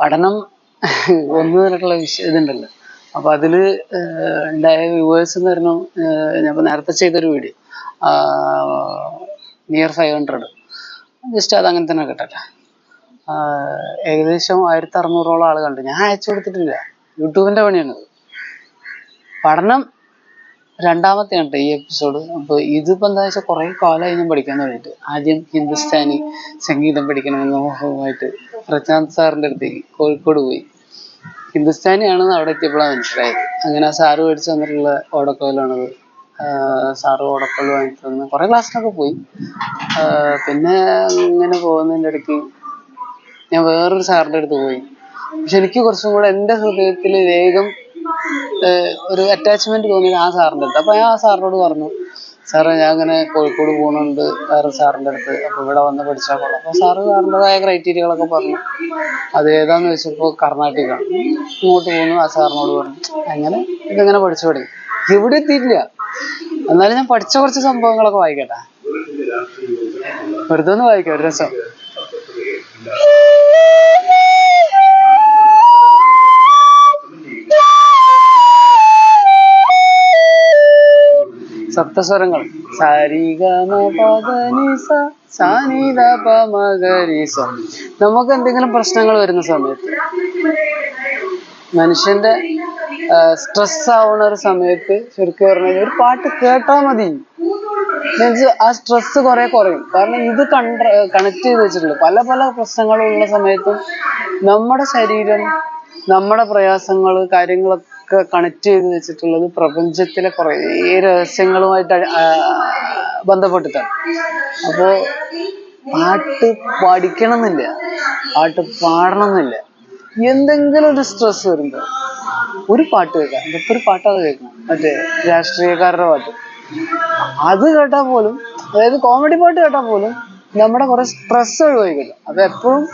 പഠനം ഒന്ന് വിഷയം ഇതുണ്ടല്ലോ. അപ്പൊ അതിൽ ഏഹ് ഉണ്ടായ വ്യൂവേഴ്സ് എന്ന് പറഞ്ഞു ഞാൻ നേരത്തെ ചെയ്തൊരു video near five hundred just അത് അങ്ങനെ തന്നെ കിട്ടട്ടെ ഏകദേശം ആയിരത്തി അറുന്നൂറോളം ആൾ കണ്ടു. ഞാൻ അയച്ചു കൊടുത്തിട്ടില്ല. യൂട്യൂബിന്റെ പണിയാണ്. പഠനം രണ്ടാമത്തെ ആണ് ഈ എപ്പിസോഡ് അപ്പൊ ഇതിപ്പോൾ എന്താ വെച്ചാൽ കുറെ കാലമായി ഞാൻ പഠിക്കാൻ തുടങ്ങിയിട്ട്. ആദ്യം ഹിന്ദുസ്ഥാനി സംഗീതം പഠിക്കണമെന്ന് മോഹമായിട്ട് പ്രശാന്ത് സാറിന്റെ അടുത്തേക്ക് കോഴിക്കോട് പോയി. ഹിന്ദുസ്ഥാനി ആണെന്ന് അവിടെ എത്തിയപ്പോഴാണ് മനസ്സിലായത്. അങ്ങനെ ആ സാറ് മേടിച്ചു തന്നിട്ടുള്ള ഓടക്കോലാണത്. ആഹ് സാറ് ഓടക്കോൽ വാങ്ങി തന്ന് കുറെ ക്ലാസ്സിനൊക്കെ പോയി. പിന്നെ ഇങ്ങനെ പോകുന്നതിന്റെ ഇടയ്ക്ക് ഞാൻ വേറൊരു സാറിന്റെ അടുത്ത് പോയി. പക്ഷെ എനിക്ക് കുറച്ചും കൂടെ എന്റെ ഹൃദയത്തിൽ വേഗം ഒരു അറ്റാച്ച്മെന്റ് തോന്നിയത് ആ സാറിന്റെ അടുത്ത്. അപ്പൊ ഞാൻ ആ സാറിനോട് പറഞ്ഞു സാറേ ഞാൻ അങ്ങനെ കോഴിക്കോട് പോകുന്നുണ്ട് വേറെ സാറിന്റെ അടുത്ത്. അപ്പൊ ഇവിടെ വന്ന് പഠിച്ചാൽ കൊള്ളാം. അപ്പൊ സാറ് സാറിന്റെതായ ക്രൈറ്റീരിയകളൊക്കെ പറഞ്ഞു. അത് ഏതാന്ന് വെച്ചപ്പോൾ കർണാടക ഇങ്ങോട്ട് പോകുന്നു ആ സാറിനോട് പറഞ്ഞു. അങ്ങനെ ഇതെങ്ങനെ പഠിച്ചു പഠി ഇവിടെ എത്തിയിട്ടില്ല. എന്നാലും ഞാൻ പഠിച്ച കുറച്ച് സംഭവങ്ങളൊക്കെ വായിക്കട്ടെ. വെറുതെ ഒന്ന് വായിക്കാം ഒരു രസം. സപ്തസ്വരങ്ങൾ. നമുക്ക് എന്തെങ്കിലും പ്രശ്നങ്ങൾ വരുന്ന സമയത്ത് മനുഷ്യന്റെ സ്ട്രെസ് ആവുന്ന ഒരു സമയത്ത് ശരിക്കും പറഞ്ഞാൽ ഒരു പാട്ട് കേട്ടാ മതി. ആ സ്ട്രെസ് കുറെ കുറയും. കാരണം ഇത് കണ്ട കണക്ട് ചെയ്ത് വെച്ചിട്ടുണ്ട് പല പല പ്രശ്നങ്ങളുള്ള സമയത്തും നമ്മുടെ ശരീരം നമ്മുടെ പ്രയാസങ്ങൾ കാര്യങ്ങളൊക്കെ കണക്ട് ചെയ്ത് വെച്ചിട്ടുള്ളത് പ്രപഞ്ചത്തിലെ കുറേ രഹസ്യങ്ങളുമായിട്ട് ബന്ധപ്പെട്ടിട്ടാണ്. അപ്പോ പാട്ട് പഠിക്കണം എന്നില്ല പാട്ട് പാടണം എന്നില്ല എന്തെങ്കിലും ഒരു സ്ട്രെസ് വരുമ്പോ ഒരു പാട്ട് കേൾക്കാം. എന്തൊക്കെ ഒരു പാട്ടാണ് കേൾക്കണം മറ്റേ രാഷ്ട്രീയക്കാരുടെ പാട്ട്. അത് കേട്ടാൽ പോലും അതായത് കോമഡി പാട്ട് കേട്ടാ പോലും നമ്മുടെ കുറെ സ്ട്രെസ് ഒഴിവായി കിട്ടും അപ്പൊ എപ്പോഴും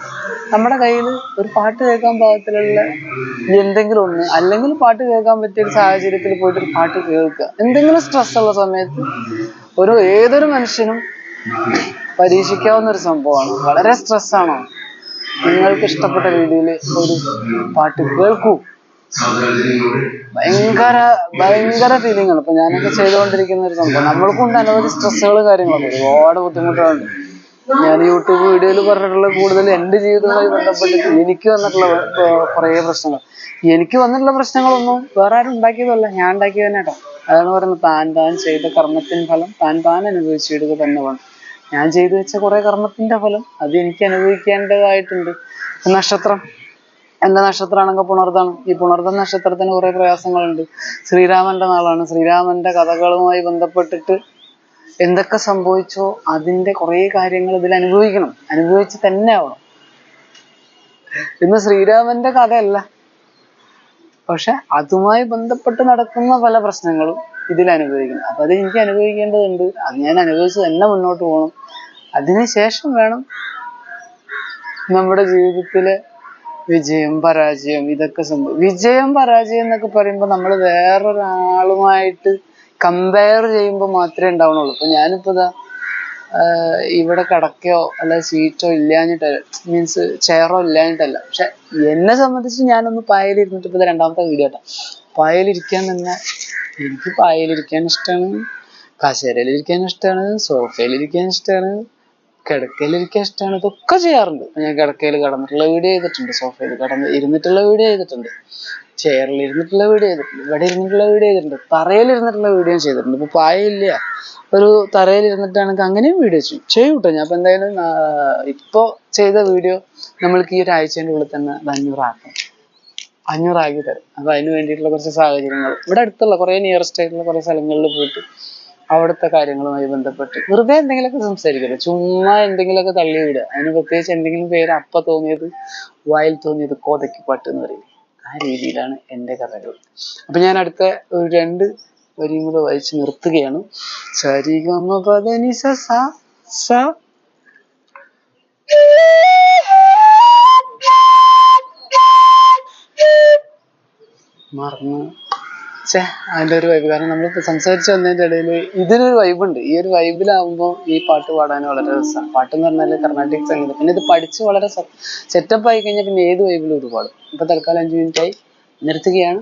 നമ്മുടെ കയ്യിൽ ഒരു പാട്ട് കേൾക്കാൻ പാകത്തിലുള്ള എന്തെങ്കിലും ഒന്ന് അല്ലെങ്കിൽ പാട്ട് കേൾക്കാൻ പറ്റിയ ഒരു സാഹചര്യത്തിൽ പോയിട്ട് ഒരു പാട്ട് കേൾക്കുക. എന്തെങ്കിലും സ്ട്രെസ് ഉള്ള സമയത്ത് ഒരു ഏതൊരു മനുഷ്യനും പരീക്ഷിക്കാവുന്ന ഒരു സംഭവമാണ്. വളരെ സ്ട്രെസ് ആണോ. നിങ്ങൾക്ക് ഇഷ്ടപ്പെട്ട രീതിയിൽ ഒരു പാട്ട് കേൾക്കൂ. ഭയങ്കര ഭയങ്കര ഫീലിംഗ് ആണ്. ഇപ്പൊ ഞാനൊക്കെ ചെയ്തുകൊണ്ടിരിക്കുന്ന ഒരു സംഭവം. നമ്മൾക്കുണ്ട് അനവധി സ്ട്രെസ്സുകൾ കാര്യങ്ങളൊക്കെ. ഒരുപാട് ബുദ്ധിമുട്ടുകളുണ്ട്. ഞാൻ യൂട്യൂബ് വീഡിയോയിൽ പറഞ്ഞിട്ടുള്ള കൂടുതൽ എന്റെ ജീവിതവുമായി ബന്ധപ്പെട്ടിട്ട് എനിക്ക് വന്നിട്ടുള്ള കുറേ പ്രശ്നങ്ങൾ. എനിക്ക് വന്നിട്ടുള്ള പ്രശ്നങ്ങളൊന്നും വേറെ ആരും ഉണ്ടാക്കിയതല്ല. ഞാൻ ഉണ്ടാക്കിയത് തന്നെ കേട്ടോ. അതാണ് പറയുന്നത് താൻ താൻ ചെയ്ത കർമ്മത്തിൻ ഫലം താൻ താൻ അനുഭവിച്ചിടുക തന്നെ വേണം ഞാൻ ചെയ്തു വെച്ച കുറെ കർമ്മത്തിന്റെ ഫലം അത് എനിക്ക് അനുഭവിക്കേണ്ടതായിട്ടുണ്ട്. നക്ഷത്രം എന്റെ നക്ഷത്രമാണെങ്കിൽ പുണർതാണ് ഈ പുണർദം നക്ഷത്രത്തിന് കുറെ പ്രയാസങ്ങളുണ്ട്. ശ്രീരാമന്റെ നാളാണ്. ശ്രീരാമന്റെ കഥകളുമായി ബന്ധപ്പെട്ടിട്ട് എന്തൊക്കെ സംഭവിച്ചോ അതിന്റെ കുറെ കാര്യങ്ങൾ ഇതിൽ അനുഭവിക്കണം. അനുഭവിച്ച് തന്നെ ആവണം. ഇന്ന് ശ്രീരാമന്റെ കഥയല്ല. പക്ഷെ അതുമായി ബന്ധപ്പെട്ട് നടക്കുന്ന പല പ്രശ്നങ്ങളും ഇതിൽ അനുഭവിക്കണം. അപ്പൊ അത് എനിക്ക് അനുഭവിക്കേണ്ടതുണ്ട്. അത് ഞാൻ അനുഭവിച്ച് തന്നെ മുന്നോട്ട് പോകണം. അതിനുശേഷം വേണം നമ്മുടെ ജീവിതത്തിലെ വിജയം പരാജയം ഇതൊക്കെ സംഭവം വിജയം പരാജയം എന്നൊക്കെ പറയുമ്പോൾ നമ്മൾ വേറൊരാളുമായിട്ട് കമ്പയർ ചെയ്യുമ്പോൾ മാത്രമേ ഉണ്ടാവണുള്ളൂ ഇപ്പൊ ഞാനിപ്പോ ഇതാ ഇവിടെ കിടക്കയോ അല്ല സീറ്റോ ഇല്ലാഞ്ഞിട്ടല്ല മീൻസ് ചെയറോ ഇല്ലാഞ്ഞിട്ടല്ല. പക്ഷെ എന്നെ സംബന്ധിച്ച് ഞാനൊന്ന് പായലിരുന്നിട്ട് ഇപ്പൊ രണ്ടാമത്തെ വീഡിയോ കേട്ടോ പായലിരിക്കാൻ തന്നെ എനിക്ക് പായലിരിക്കാൻ ഇഷ്ടമാണ് കസേരയിലിരിക്കാൻ ഇഷ്ടമാണ് സോഫയിലിരിക്കാൻ ഇഷ്ടമാണ് കിടക്കയിലിരിക്കാൻ ഇഷ്ടമാണ് ഇതൊക്കെ ചെയ്യാറുണ്ട്. ഞാൻ കിടക്കയിൽ കിടന്നിട്ടുള്ള വീഡിയോ ചെയ്തിട്ടുണ്ട്. സോഫയിൽ കിടന്ന് ഇരുന്നിട്ടുള്ള വീഡിയോ ചെയ്തിട്ടുണ്ട്. ചെയറിൽ ഇരുന്നിട്ടുള്ള വീഡിയോ ചെയ്തിട്ടുണ്ട്. ഇവിടെ ഇരുന്നിട്ടുള്ള വീഡിയോ ചെയ്തിട്ടുണ്ട്. തറയിൽ ഇരുന്നിട്ടുള്ള വീഡിയോ ചെയ്തിട്ടുണ്ട്. ഇപ്പൊ പായയില്ല. ഒരു തറയിൽ ഇരുന്നിട്ടാണെങ്കിൽ അങ്ങനെയും വീഡിയോ ചെയ്യും. ചെയ്യും കേട്ടോ. ഞാൻ ഇപ്പൊ എന്തായാലും ഇപ്പോ ചെയ്ത വീഡിയോ നമ്മൾക്ക് ഈ ഒരു ആഴ്ചയുടെ ഉള്ളിൽ തന്നെ അത് അഞ്ഞൂറാക്കണം അഞ്ഞൂറാക്കി തരും. അപ്പൊ അതിന് വേണ്ടിയിട്ടുള്ള കുറച്ച് സാഹചര്യങ്ങൾ. ഇവിടെ അടുത്തുള്ള കുറെ നിയറസ്റ്റ് ആയിട്ടുള്ള കുറെ സ്ഥലങ്ങളിൽ പോയിട്ട് അവിടുത്തെ കാര്യങ്ങളുമായി ബന്ധപ്പെട്ട്. വെറുതെ എന്തെങ്കിലുമൊക്കെ സംസാരിക്കരുത്. ചുമ്മാ എന്തെങ്കിലുമൊക്കെ തള്ളി വിടുക അതിന് പ്രത്യേകിച്ച് എന്തെങ്കിലും പേര് അപ്പ തോന്നിയത് വായിൽ തോന്നിയത് കോതയ്ക്ക് പാട്ട് എന്ന് പറയും ആ രീതിയിലാണ് എന്റെ കഥകൾ. അപ്പൊ ഞാൻ അടുത്ത ഒരു രണ്ട് വരിയും കൂടെ വായിച്ച് നിർത്തുകയാണ്. സ സ. മറന്നു ഛേ അതിന്റെ ഒരു വൈബ് കാരണം നമ്മളിപ്പോൾ സംസാരിച്ചു വന്നതിന്റെ ഇടയിൽ ഇതിനൊരു വൈബ് ഉണ്ട്. ഈ ഒരു വൈബിലാവുമ്പോൾ ഈ പാട്ട് പാടാൻ വളരെ രസമാണ് പാട്ട് എന്ന് പറഞ്ഞാൽ കർണാട്ടിക് സംഗീതം. പിന്നെ ഇത് പഠിച്ച് വളരെ സെറ്റപ്പ് ആയി കഴിഞ്ഞാൽ പിന്നെ ഏത് വൈബിലും ഇത് പാടും ഇപ്പൊ തൽക്കാലം അഞ്ച് മിനിറ്റായി നിർത്തുകയാണ്.